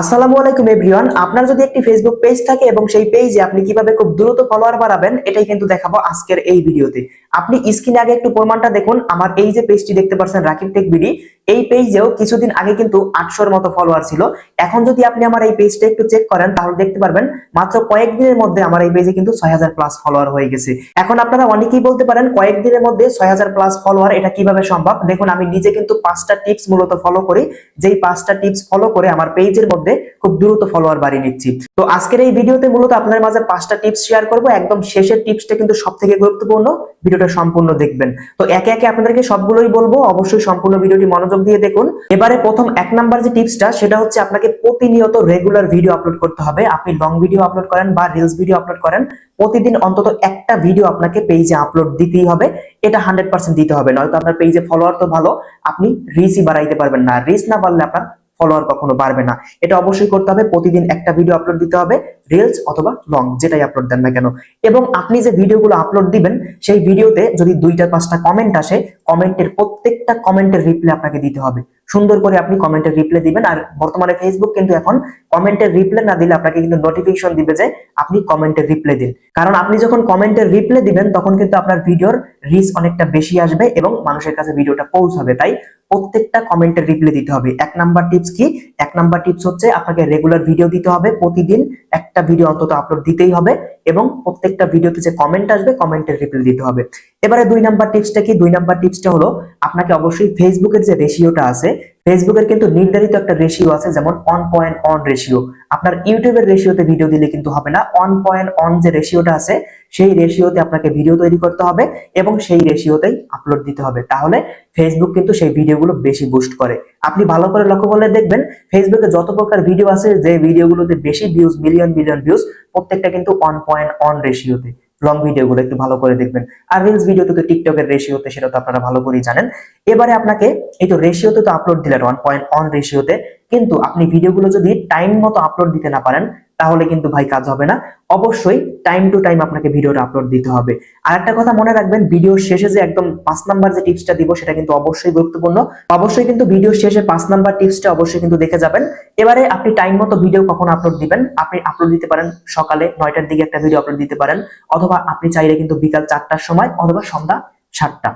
আসসালামু আলাইকুম এভরিওয়ান। আপনার যদি একটি ফেসবুক পেজ থাকে এবং সেই পেজে আপনি কীভাবে খুব দ্রুত ফলোয়ার বাড়াবেন, এটাই কিন্তু দেখাবো আজকের এই ভিডিওতে। আপনি স্ক্রিনে আগে একটু প্রমাণটা দেখুন। আমার এই যে পেজটি দেখতে পাচ্ছেন রাকিব টেক বিডি এই পেজেও কিছুদিন আগে কিন্তু আটশোর মতো ফলোয়ার ছিল। এখন যদি আপনি আমার এই পেজটা একটু চেক করেন, তাহলে দেখতে পারবেন মাত্র কয়েকদিনের মধ্যে আমার এই পেজে কিন্তু ছয় হাজার প্লাস ফলোয়ার হয়ে গেছে। এখন আপনারা অনেকেই বলতে পারেন, কয়েকদিনের মধ্যে ছয় হাজার প্লাস ফলোয়ার এটা কীভাবে সম্ভব? দেখুন, আমি নিজে কিন্তু পাঁচটা টিপস মূলত ফলো করি। যেই পাঁচটা টিপস ফলো করে আমার পেজের মধ্যে খুব দ্রুত ফলোয়ার বাড়িয়ে নিচ্ছি। তো আজকের এই ভিডিওতে মূলত আপনার মাঝে পাঁচটা টিপস শেয়ার করব। একদম শেষের টিপসটা কিন্তু সব থেকে গুরুত্বপূর্ণ। ভিডিওটা সম্পূর্ণ দেখবেন। তো একে একে আপনাদেরকে সবগুলোই বলব। অবশ্যই সম্পূর্ণ ভিডিওটি মনোযোগ দিয়ে দেখুন। এবারে প্রথম এক নাম্বার যে টিপসটা, সেটা হচ্ছে আপনাকে প্রতিনিয়ত রেগুলার ভিডিও আপলোড করতে হবে। আপনি লং ভিডিও আপলোড করেন বা রিলস ভিডিও আপলোড করেন, প্রতিদিন অন্তত একটা ভিডিও আপনাকে পেজে আপলোড দিতেই হবে। এটা হান্ড্রেড পার্সেন্ট দিতে হবে। নয়তো আপনার পেজে ফলোয়ার তো ভালো, আপনি রিচই বাড়াইতে পারবেন না। রিচ না বাড়লে আপনার ফলোয়ার কখনো বাড়বে না। এটা অবশ্যই করতে হবে, প্রতিদিন একটা ভিডিও আপলোড দিতে হবে রিলস অথবা লং যেটাই আপলোড দেন না কেন। এবং আপনি যে ভিডিওগুলো আপলোড দিবেন, সেই ভিডিওতে যদি দুইটা, পাঁচটা কমেন্ট আসে, কমেন্টের প্রত্যেকটা কমেন্টের রিপ্লাই আপনাকে দিতে হবে। সুন্দর করে আপনি কমেন্টের রিপ্লাই দিবেন, আর বর্তমানে ফেসবুক কিন্তু এখন কমেন্টের রিপ্লাই না দিলে আপনাকে কিন্তু নোটিফিকেশন দিবে যে আপনি কমেন্টের রিপ্লাই দিন। কারণ আপনি যখন কমেন্টের রিপ্লাই দিবেন, তখন কিন্তু আপনার ভিডিওর রিচ অনেকটা বেশি আসবে এবং মানুষের কাছে ভিডিওটা পৌঁছাবে। তাই প্রত্যেকটা কমেন্টের রিপ্লাই দিতে হবে। এক নাম্বার টিপস কি? এক নাম্বার টিপস হচ্ছে আপনাকে রেগুলার ভিডিও দিতে হবে। প্রতিদিন একটা ভিডিও অন্তত আপলোড দিতেই হবে এবং প্রত্যেকটা ভিডিওতে যে কমেন্ট আসবে কমেন্টের রিপ্লাই দিতে হবে। এবারে দুই নাম্বার টিপসটা কি? দুই নাম্বার টিপসটা হলো, আপনাকে অবশ্যই ফেসবুকের যে রেশিওটা আছে ফেসবুকের কিন্তু নির্ধারিত একটা রেশিও আছে যেমন অন পয়েন্ট অন রেশিও আপনার ইউটিউবের রেশিওতে ভিডিও দিলে কিন্তু হবে না। অন পয়েন্ট অন যে রেশিওটা আছে, সেই রেশিওতে আপনাকে ভিডিও তৈরি করতে হবে এবং সেই রেশিওতেই আপলোড দিতে হবে। তাহলে ফেসবুক কিন্তু সেই ভিডিওগুলো বেশি বুস্ট করে। আপনি ভালো করে লক্ষ্য করলে দেখবেন ফেসবুকে যত প্রকার ভিডিও আছে, যে ভিডিওগুলোতে বেশি ভিউজ মিলিয়ন মিলিয়ন ভিউজ প্রত্যেকটা কিন্তু অন পয়েন্ট অন রেশিওতে লং ভিডিওগুলো একটু ভালো করে দেখবেন। আর রিলস ভিডিও তো টিকটকের রেশিওতে সেটা তো আপনারা ভালো করেই জানেন। এবারে আপনাকে এই তো রেশিওতে তো আপলোড দিলেন ওয়ান পয়েন্ট অন রেশিওতে কিন্তু আপনি ভিডিওগুলো যদি টাইম মতো আপলোড দিতে না পারেন, তাহলে কিন্তু ভাই কাজ হবে না। অবশ্যই টাইম টু টাইম আপনাকে ভিডিওটা আপলোড দিতে হবে। আর একটা কথা মনে রাখবেন ভিডিও শেষে যে একদম পাঁচ নাম্বার যে টিপসটা দিব, সেটা কিন্তু অবশ্যই গুরুত্বপূর্ণ। অবশ্যই কিন্তু ভিডিও শেষে পাঁচ নাম্বার টিপসটা অবশ্যই কিন্তু দেখে যাবেন। এবারে আপনি টাইম মতো ভিডিও কখন আপলোড দিবেন? আপনি আপলোড দিতে পারেন সকালে নয়টার দিকে একটা ভিডিও আপলোড দিতে পারেন। অথবা আপনি চাইলে কিন্তু বিকাল চারটার সময় অথবা সন্ধ্যা সাতটা।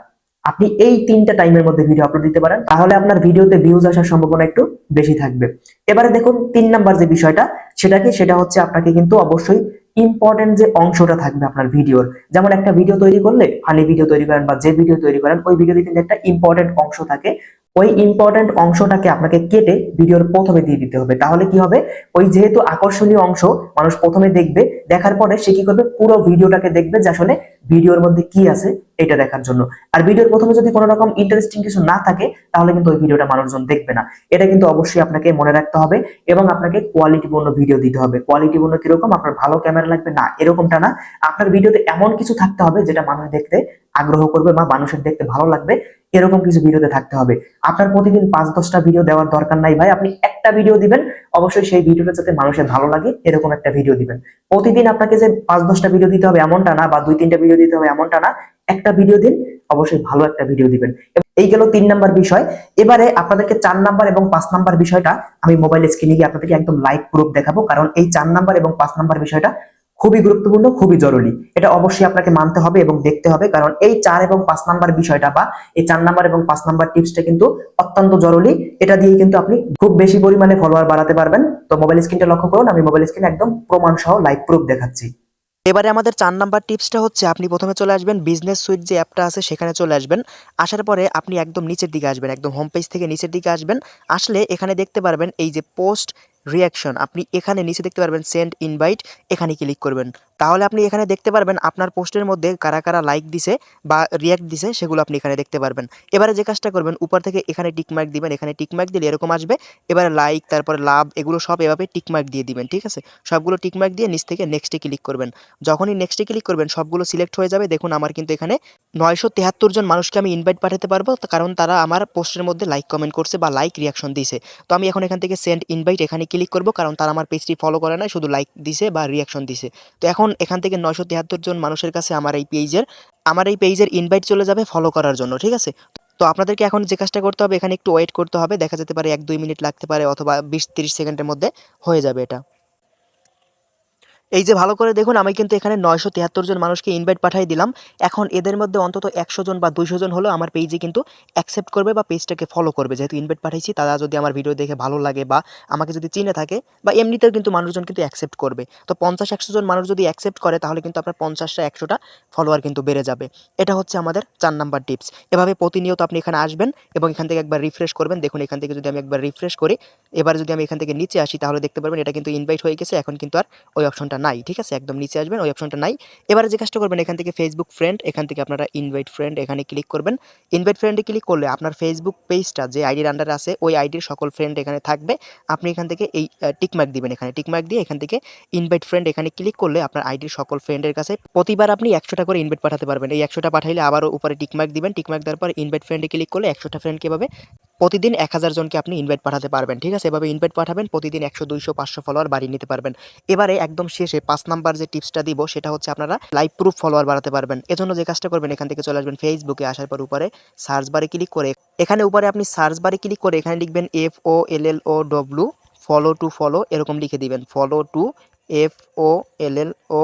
আপনি এই তিনটা টাইমের মধ্যে ভিডিও আপলোড দিতে পারেন, তাহলে আপনার ভিডিওতে ভিউজ আসার সম্ভাবনা একটু বেশি থাকবে। এবারে দেখুন, তিন নাম্বার যে বিষয়টা, সেটা কি? সেটা হচ্ছে আপনাকে কিন্তু অবশ্যই ইম্পর্টেন্ট যে অংশটা থাকবে আপনার ভিডিওর যেমন একটা ভিডিও তৈরি করলে ফানি ভিডিও তৈরি করেন বা যে ভিডিও তৈরি করেন, ওই ভিডিওতে কিন্তু একটা ইম্পর্টেন্ট অংশ থাকে। ওই ইম্পর্টেন্ট অংশটাকে আপনাকে কেটে ভিডিওর প্রথমে দিয়ে দিতে হবে। তাহলে কি হবে? ওই যেহেতু আকর্ষণীয় অংশ, মানুষ প্রথমে দেখবে, দেখার পরে সে কি করবে? পুরো ভিডিওটাকে দেখবে যে আসলে ভিডিওর মধ্যে কি আছে এটা দেখার জন্য। আর ভিডিওর প্রথমে যদি কোনো রকম ইন্টারেস্টিং কিছু না থাকে, তাহলে কিন্তু ওই ভিডিওটা মানুষজন দেখবে না। এটা কিন্তু অবশ্যই আপনাকে মনে রাখতে হবে এবং আপনাকে কোয়ালিটিপূর্ণ ভিডিও দিতে হবে। কোয়ালিটিপূর্ণ কীরকম? আপনার ভালো ক্যামেরা লাগবে? না, এরকমটা না। আপনার ভিডিওতে এমন কিছু থাকতে হবে, যেটা মানুষ দেখতে আগ্রহ করবে বা মানুষের দেখতে ভালো লাগবে। এরকম কিছু ভিডিওতে থাকতে হবে। আপনার প্রতিদিন পাঁচ, দশটা ভিডিও দেওয়ার দরকার নাই ভাই। আপনি একটা ভিডিও দিবেন, অবশ্যই সেই ভিডিওটা যাতে মানুষের ভালো লাগে, এরকম একটা ভিডিও দিবেন। প্রতিদিন আপনাকে যে পাঁচ, দশটা ভিডিও দিতে হবে এমনটা না, বা দুই, তিনটা ভিডিও দিতে হবে এমনটা না, একটা ভিডিও দিন, অবশ্যই ভালো একটা ভিডিও দিবেন। এই গেল তিন নাম্বার বিষয়। এবারে আপনাদেরকে চার নাম্বার এবং পাঁচ নাম্বার বিষয়টা আমি মোবাইল স্ক্রিনে গিয়ে আপনাদেরকে একদম লাইভ প্রুফ দেখাবো। কারণ এই চার নাম্বার এবং পাঁচ নাম্বার বিষয়টা খুবই গুরুত্বপূর্ণ, খুবই জরুরি। এটা অবশ্যই আপনাকে মানতে হবে এবং দেখতে হবে, কারণ এই চার এবং পাঁচ নাম্বার বিষয়টা বা এই চার নাম্বার এবং পাঁচ নাম্বার টিপসটা কিন্তু অত্যন্ত জরুরি। এটা দিয়ে কিন্তু আপনি খুব বেশি পরিমাণে ফলোয়ার বাড়াতে পারবেন। তো মোবাইল স্ক্রিনটা লক্ষ্য করুন, আমি মোবাইল স্ক্রিনে একদম প্রমাণ সহ লাইভ প্রুফ দেখাচ্ছি। এবারে আমাদের চার নাম্বার টিপসটা হচ্ছে, আপনি প্রথমে চলে আসবেন বিজনেস সুইট যে অ্যাপটা আছে সেখানে চলে আসবেন। আসার পরে আপনি একদম নিচের দিকে আসবেন, একদম হোম পেজ থেকে নিচের দিকে আসবেন। আসলে এখানে দেখতে পারবেন এই যে পোস্ট রিয়াকশন আপনি এখানে নিচে দেখতে পারবেন সেন্ড ইনভাইট এখানে ক্লিক করবেন। তাহলে আপনি এখানে দেখতে পারবেন আপনার পোস্টের মধ্যে কারা কারা লাইক দিছে বা রিয়াক্ট দিছে, সেগুলো আপনি এখানে দেখতে পারবেন। এবারে যে কাজটা করবেন, উপর থেকে এখানে টিকমার্ক দিবেন, এখানে টিকমার্ক দিলে এরকম আসবে। এবারে লাইক তারপরে লাভ, এগুলো সব এভাবে টিকমার্ক দিয়ে দিবেন, ঠিক আছে? সবগুলো টিকমার্ক দিয়ে নিচ থেকে নেক্সটে ক্লিক করবেন। যখনই নেক্সটে ক্লিক করবেন, সবগুলো সিলেক্ট হয়ে যাবে। দেখুন, আমার কিন্তু এখানে নয়শো তেহাত্তর জন মানুষকে আমি ইনভাইট পাঠাতে পারব, কারণ তারা আমার পোস্টের মধ্যে লাইক কমেন্ট করছে বা লাইক রিয়াকশন দিছে। তো আমি এখন এখান থেকে সেন্ড ইনভাইট এখানে করব, কারণ তারা আমার পেজটি ফলো করে না শুধু লাইক দিছে বা রিয়াকশন দিছে। তো এখন এখান থেকে নয়শো তিয়াত্তর জন মানুষের কাছে আমার এই পেজের আমার এই পেজের ইনভাইট চলে যাবে ফলো করার জন্য, ঠিক আছে? তো আপনাদেরকে এখন যে কাজটা করতে হবে, এখানে একটু ওয়েট করতে হবে, দেখা যেতে পারে এক দুই মিনিট লাগতে পারে অথবা বিশ তিরিশ সেকেন্ডের মধ্যে হয়ে যাবে এটা। এই যে ভালো করে দেখুন, আমি কিন্তু এখানে নয়শো তিয়াত্তর জন মানুষকে ইনভাইট পাঠিয়ে দিলাম। এখন এদের মধ্যে অন্তত একশো জন বা দুইশো জন হলেও আমার পেজে কিন্তু অ্যাকসেপ্ট করবে বা পেজটাকে ফলো করবে। যেহেতু ইনভাইট পাঠাইছি তারা যদি আমার ভিডিও দেখে ভালো লাগে বা আমাকে যদি চিনে থাকে বা এমনিতেও কিন্তু মানুষজন কিন্তু অ্যাকসেপ্ট করবে। তো পঞ্চাশ একশো জন মানুষ যদি অ্যাকসেপ্ট করে, তাহলে কিন্তু আপনার পঞ্চাশটা, একশোটা ফলোয়ার কিন্তু বেড়ে যাবে। এটা হচ্ছে আমাদের চার নাম্বার টিপস এভাবে প্রতিনিয়ত আপনি এখানে আসবেন এবং এখান থেকে একবার রিফ্রেশ করবেন। দেখুন, এখান থেকে যদি আমি একবার রিফ্রেশ করি, এবার যদি আমি এখান থেকে নিচে আসি, তাহলে দেখতে পারবেন এটা কিন্তু ইনভাইট হয়ে গেছে। এখন কিন্তু আর ওই অপশনটা নাই, ঠিক আছে? একদম নিচে আসবেন, ওই অপশনটা নাই। এবারে যে কাজটা করবেন, এখান থেকে ফেসবুক ফ্রেন্ড এখান থেকে আপনারা ইনভাইট ফ্রেন্ড এখানে ক্লিক করবেন। ইনভাইট ফ্রেন্ডে ক্লিক করলে আপনার ফেসবুক পেজটা যে আইডির আন্ডারে আছে, ওই আইডির সকল ফ্রেন্ড এখানে থাকবে। আপনি এখান থেকে এই টিকমার্ক দিবেন এখানে। টিকমার্ক দিয়ে এখান থেকে ইনভাইট ফ্রেন্ড এখানে ক্লিক করলে আপনার আইডির সকল ফ্রেন্ডের কাছে প্রতিবার আপনি একশোটা করে ইনভাইট পাঠাতে পারবেন। এই একশোটা পাঠাইলে আবারও উপরে টিকমার্ক দিবেন। টিকমার্ক দেওয়ার পর ইনভাইট ফ্রেন্ডে ক্লিক করলে একশোটা ফ্রেন্ড কীভাবে প্রতিদিন এক হাজার জনকে আপনি ইনভাইট পাঠাতে পারবেন, ঠিক আছে? এভাবে ইনভাইট পাঠাবেন, প্রতিদিন একশো, দুইশো, পাঁচশো ফলোয়ার বাড়িয়ে নিতে পারবেন। এবারে একদম শেষে পাঁচ নাম্বার যে টিপসটা দিব, সেটা হচ্ছে আপনারা লাইভ প্রুফ ফলোয়ার বাড়াতে পারবেন। এজন্য যে কাজটা করবেন, এখান থেকে চলে আসবেন ফেসবুকে আসার পর উপরে সার্চ বারে ক্লিক করে, এখানে উপরে আপনি সার্চ বারে ক্লিক করে এখানে লিখবেন F O L L O W follow to follow এরকম লিখে দিবেন follow to F O L L O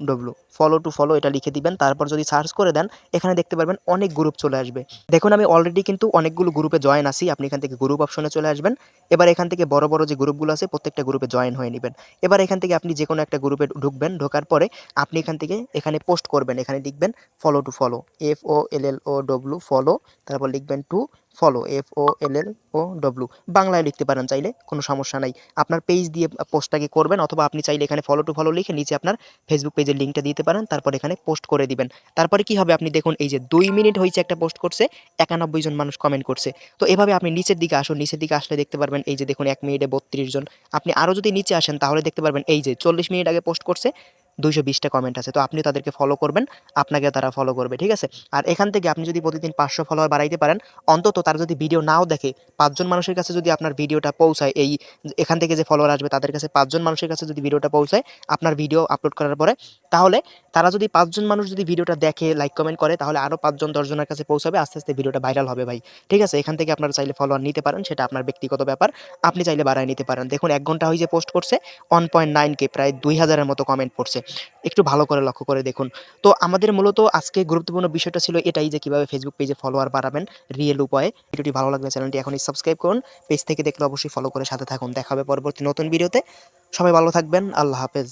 W follow to follow এটা লিখে দিবেন। তারপর যদি সার্চ করে দেন, এখানে দেখতে পারবেন অনেক গ্রুপ চলে আসবে। দেখুন, আমি অলরেডি কিন্তু অনেকগুলো গ্রুপে জয়েন আসি আপনি এখান থেকে গ্রুপ অপশনে চলে আসবেন। এবার এখান থেকে বড় বড় যে গ্রুপগুলো আছে, প্রত্যেকটা গ্রুপে জয়েন হয়ে নেবেন। এবার এখান থেকে আপনি যে কোনো একটা গ্রুপে ঢুকবেন, ঢোকার পরে আপনি এখান থেকে এখানে পোস্ট করবেন। এখানে লিখবেন follow to follow F O L L O W follow তারপর লিখবেন to follow F O L L O W বাংলায় লিখতে পারেন চাইলে, কোনো সমস্যা নাই। আপনার পেজ দিয়ে পোস্টটাকে করবেন, অথবা আপনি চাইলে এখানে ফলো টু ফলো লিখে নিচে আপনার ফেসবুক পেজের লিঙ্কটা দিতে পারেন, তারপর এখানে পোস্ট করে দিবেন। তারপরে কি হবে? আপনি দেখুন, এই যে দুই মিনিট হয়েছে একটা পোস্ট করছে, একানব্বই জন মানুষ কমেন্ট করছে। তো এভাবে আপনি নিচের দিকে আসুন, নিচের দিকে আসলে দেখতে পারবেন, এই যে দেখুন, এক মিনিটে বত্রিশ জন। আপনি আরও যদি নিচে আসেন, তাহলে দেখতে পারবেন, এই যে চল্লিশ মিনিট আগে পোস্ট করছে দুইশো বিশটা কমেন্ট আছে। তো আপনি তাদেরকে ফলো করবেন আপনাকে তারা ফলো করবে, ঠিক আছে? আর এখান থেকে আপনি যদি প্রতিদিন পাঁচশো ফলোয়ার বাড়াইতে পারেন, অন্তত তারা যদি ভিডিও নাও দেখে, পাঁচজন মানুষের কাছে যদি আপনার ভিডিওটা পৌঁছায়, এই এখান থেকে যে ফলোয়ার আসবে তাদের কাছে পাঁচজন মানুষের কাছে যদি ভিডিওটা পৌঁছায়, আপনার ভিডিও আপলোড করার পরে, তাহলে তারা যদি পাঁচজন মানুষ যদি ভিডিওটা দেখে লাইক কমেন্ট করে, তাহলে আরও পাঁচজন, দশজনের কাছে পৌঁছাবে, আস্তে আস্তে ভিডিওটা ভাইরাল হবে ভাই। ঠিক আছে? এখান থেকে আপনারা চাইলে ফলোয়ার নিতে পারেন, সেটা আপনার ব্যক্তিগত ব্যাপার, আপনি চাইলে বাড়ায় নিতে পারেন। দেখুন, এক ঘণ্টা হয়ে যে পোস্ট করছে ওয়ান পয়েন্ট নাইন কে প্রায় দুই হাজারের মতো কমেন্ট পড়ছে। একটু ভালো করে লক্ষ্য করে দেখুন। তো আমাদের মূলত আজকে গুরুত্বপূর্ণ বিষয়টা ছিল এটাই যে কীভাবে ফেসবুক পেজে ফলোয়ার বাড়াবেন রিয়েল উপায়ে। ভিডিওটি ভালো লাগবে চ্যানেলটি এখনই সাবস্ক্রাইব করুন। পেজ থেকে দেখলে অবশ্যই ফলো করে সাথে থাকুন। দেখাবে পরবর্তী নতুন ভিডিওতে সবাই ভালো থাকবেন। আল্লাহ হাফেজ।